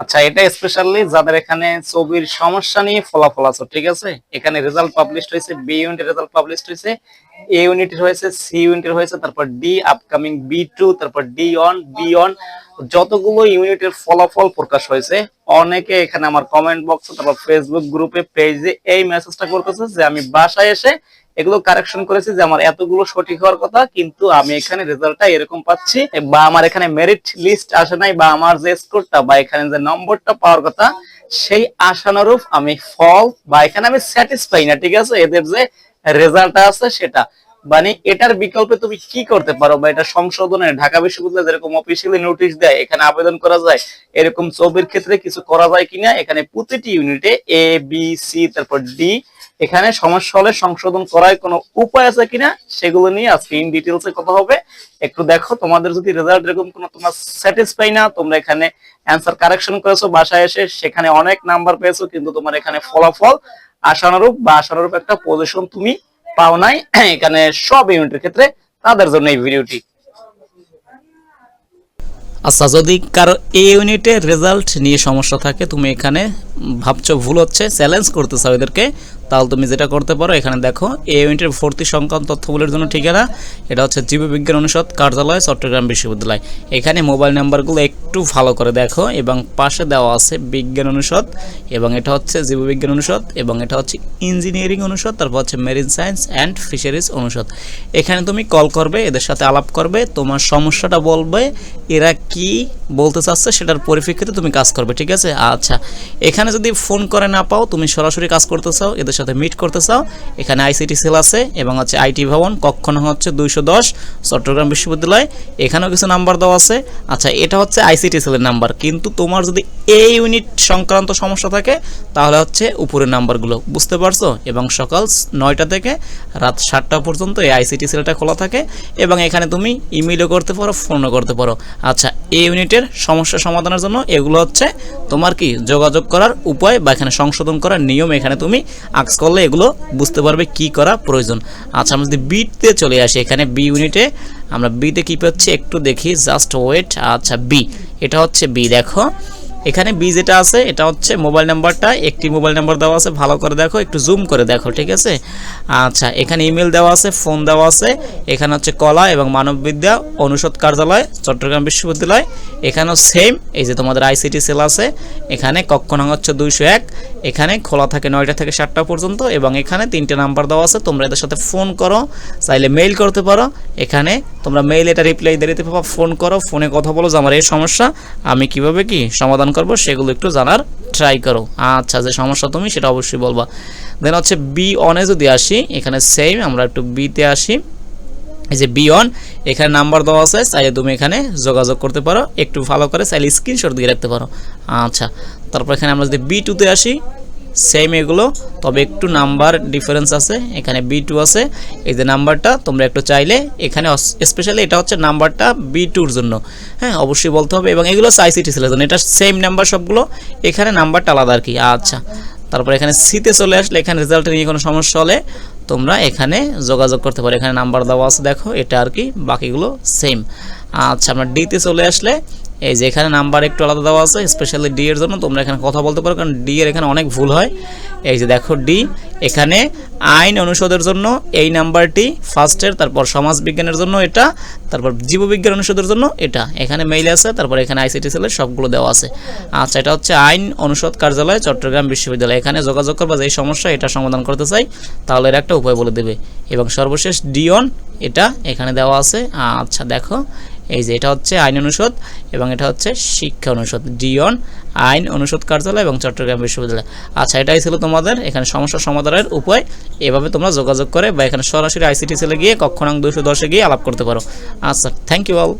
আচ্ছা এটা স্পেশালি যাদের এখানে ছবির সমস্যা নিয়ে ফলাফল আছে, ঠিক আছে? এখানে রেজাল্ট পাবলিশ হয়েছে বি ইউনিট রেজাল্ট পাবলিশ হয়েছে এ ইউনিটের হয়েছে সি ইউনিটের হয়েছে, তারপর ডি আপকামিং বি টু তারপর ডি অন বি অন যতগুলো ইউনিটের ফলাফল প্রকাশ হয়েছে, অনেকে এখানে আমার কমেন্ট বক্সে তারপর ফেসবুক গ্রুপে পেজে এই মেসেজটা করতেছে যে আমি বাসায় এসে এগুলো কারেকশন করেছি যে আমার এতগুলো সঠিক হওয়ার কথা, কিন্তু আমি এখানে রেজাল্টটা এরকম পাচ্ছি, বা আমার এখানে মেরিট লিস্ট আসে নাই, বা আমার যে স্কোরটা বা এখানে যে নম্বরটা পাওয়ার কথা, সেই আশানুরূপ আমি ফল বা এখানে আমি স্যাটিসফাই না, ঠিক আছে? এদের যে রেজাল্টটা আছে সেটা। মানে এটার বিকল্পে তুমি কি করতে পারো বা এটা সংশোধনে ঢাকা বিশ্ববিদ্যালয় যেরকম অফিসিয়ালি নোটিশ দেয়, এখানে আবেদন করা যায়, এরকম ছবির ক্ষেত্রে কিছু করা যায় কিনা, এখানে প্রতিটি ইউনিটে এ বি সি তারপর ডি এখানে সমস্যা হলে সংশোধন করার কোনো উপায় আছে কিনা, সেগুলো নিয়ে আজকে ইন ডিটেলসে কথা হবে। একটু দেখো, তোমাদের যদি রেজাল্ট এরকম কোনো তোমার স্যাটিসফাই না, তোমরা এখানে অ্যান্সার কারেকশন করেছ, বাসায় এসে সেখানে অনেক নাম্বার পেয়েছ, কিন্তু তোমার এখানে ফলাফল আশানুরূপ বা আশানুরূপ একটা পজিশন তুমি পাও নাই। এখানে সব ইউনিটের ক্ষেত্রে তাদের জন্য এই ভিডিওটি। আচ্ছা যদি কারও এ ইউনিটের রেজাল্ট নিয়ে সমস্যা থাকে, তুমি এখানে ভাবছ ভুল হচ্ছে চ্যালেঞ্জ করতে চাও এদেরকে তাহলে তুমি যেটা করতে পারো, এখানে দেখো এ ইউনিটের ভর্তি সংক্রান্ত তথ্যগুলোর জন্য ঠিকানা, এটা হচ্ছে জীববিজ্ঞান অনুষদ, কার্যালয়, চট্টগ্রাম বিশ্ববিদ্যালয়। এখানে মোবাইল নাম্বারগুলো একটু ভালো করে দেখো, এবং পাশে দেওয়া আছে বিজ্ঞান অনুষদ, এবং এটা হচ্ছে জীববিজ্ঞান অনুষদ, এবং এটা হচ্ছে ইঞ্জিনিয়ারিং অনুষদ, তারপর হচ্ছে মেরিন সায়েন্স অ্যান্ড ফিশারিজ অনুষদ। এখানে তুমি কল করবে, এদের সাথে আলাপ করবে, তোমার সমস্যাটা বলবে, এরা কি বলতে চাচ্ছে সেটার পরিপ্রেক্ষিতে তুমি কাজ করবে, ঠিক আছে? আচ্ছা এখানে যদি ফোন করে না পাও, তুমি সরাসরি কাজ করতে চাও, এদের সাথে মিট করতে চাও, এখানে আইসিটি সেল আছে এবং হচ্ছে আইটি ভবন কক্ষ হচ্ছে দুইশো দশ, চট্টগ্রাম বিশ্ববিদ্যালয়, এখানেও কিছু নাম্বার দেওয়া আছে। আচ্ছা এটা হচ্ছে আইসিটি সেলের নাম্বার কিন্তু তোমার যদি এই ইউনিট সংক্রান্ত সমস্যা থাকে, তাহলে হচ্ছে উপরের নাম্বারগুলো বুঝতে পারছ? এবং সকাল নয়টা থেকে রাত সাতটা পর্যন্ত এই আইসিটি সেলটা খোলা থাকে এবং এখানে তুমি ইমেলও করতে পারো ফোনও করতে পারো। আচ্ছা এই ইউনিটের সমস্যা সমাধানের জন্য এগুলো হচ্ছে তোমার কি যোগাযোগ করার উপায় বা এখানে সংশোধন করার নিয়ম এখানে তুমি আক্স করলে এগুলো বুঝতে পারবে কি করা প্রয়োজন। আচ্ছা আমরা যদি বিতে চলে আসি, এখানে বি ইউনিটে আমরা বিতে কি পাচ্ছি? একটু দেখি জাস্ট ওয়েট আচ্ছা বি এটা হচ্ছে বি দেখো। এখানে বি যেটা আছে, এটা হচ্ছে মোবাইল নাম্বারটা একটি মোবাইল নাম্বার দেওয়া আছে, ভালো করে দেখো, একটু জুম করে দেখো, ঠিক আছে? আচ্ছা এখানে ইমেল দেওয়া আছে ফোন দেওয়া আছে। এখানে হচ্ছে কলা এবং মানববিদ্যা অনুষদ কার্যালয়, চট্টগ্রাম বিশ্ববিদ্যালয়। এখানেও সেম এই যে তোমাদের আইসিটি সেল আছে। এখানে কক্ষ নং হচ্ছে দুইশো এক। এখানে খোলা থাকে নয়টা থেকে সাতটা পর্যন্ত এবং এখানে তিনটে নাম্বার দেওয়া আছে। তোমরা এদের সাথে ফোন করো, চাইলে মেইল করতে পারো। এখানে তোমরা মেইল এটা রিপ্লাই দিয়ে দিতে পারো ফোন করো ফোনে কথা বলো যে আমার এই সমস্যা, আমি কীভাবে কি সমাধান করব, সেগুলো একটু জানার ট্রাই করো। আচ্ছা যে সমস্যা তুমি, সেটা অবশ্যই বলবা। দেন হচ্ছে বি অনে যদি আসি, এখানে সেম আমরা একটু বিতে আসি। এই যে বি অন এখানে নাম্বার দেওয়া আছে, চাইলে তুমি এখানে যোগাযোগ করতে পারো। একটু ভালো করে, চাইলে স্ক্রিনশট দিয়ে রাখতে পারো। আচ্ছা তারপর এখানে আমরা যদি বি টুতে আসি সেম এগুলো, তবে একটু নাম্বার ডিফারেন্স আছে, এখানে বি টু আছে। এই যে নাম্বারটা, তোমরা একটু চাইলে এখানে স্পেশালি এটা হচ্ছে নাম্বারটা বি টুর জন্য। হ্যাঁ অবশ্যই বলতে হবে, এবং এগুলো সাইসিটি ছেলের জন্য এটা সেম নাম্বার সবগুলো, এখানে নাম্বারটা আলাদা আর কি। আচ্ছা তারপর এখানে সিতে চলে আসলে এখানে রেজাল্ট নিয়ে কোনো সমস্যা হলে তোমরা এখানে যোগাযোগ করতে পারো। এখানে নাম্বার দেওয়া আছে, দেখো, এটা আর কি, বাকিগুলো সেম আচ্ছা আমরা ডিতে চলে আসলে এই যে এখানে নাম্বার একটু আলাদা দেওয়া আছে স্পেশালি ডি এর জন্য তোমরা এখানে কথা বলতে পারো, কারণ ডি এর এখানে অনেক ভুল হয়। এই যে দেখো ডি এখানে আইন অনুষদের জন্য এই নাম্বারটি ফার্স্টের তারপর সমাজ বিজ্ঞানের জন্য এটা, তারপর জীববিজ্ঞান অনুষদের জন্য এটা। এখানে মেইল আছে, তারপর এখানে আইসিটি সেলের সবগুলো দেওয়া আছে। আচ্ছা এটা হচ্ছে আইন অনুষদ কার্যালয়, চট্টগ্রাম বিশ্ববিদ্যালয়। এখানে যোগাযোগ করবা যে সমস্যা, এটা সমাধান করতে চাই, তাহলে এর একটা উপায় বলে দেবে। এবং সর্বশেষ ডিওন এটা এখানে দেওয়া আছে। আচ্ছা দেখো এই যে এটা হচ্ছে আইন অনুষদ এবং এটা হচ্ছে শিক্ষা অনুষদ ডিওন আইন অনুষদ কার্যালয় এবং চট্টগ্রাম বিশ্ববিদ্যালয়। আচ্ছা এটাই ছিল তোমাদের এখানে সমস্যা সমাধানের উপায়। এভাবে তোমরা যোগাযোগ করে বা এখানে সরাসরি আইসিটি সেলে গিয়ে কক্ষ নং দুশো দশে গিয়ে আলাপ করতে পারো। আচ্ছা থ্যাংক ইউ অল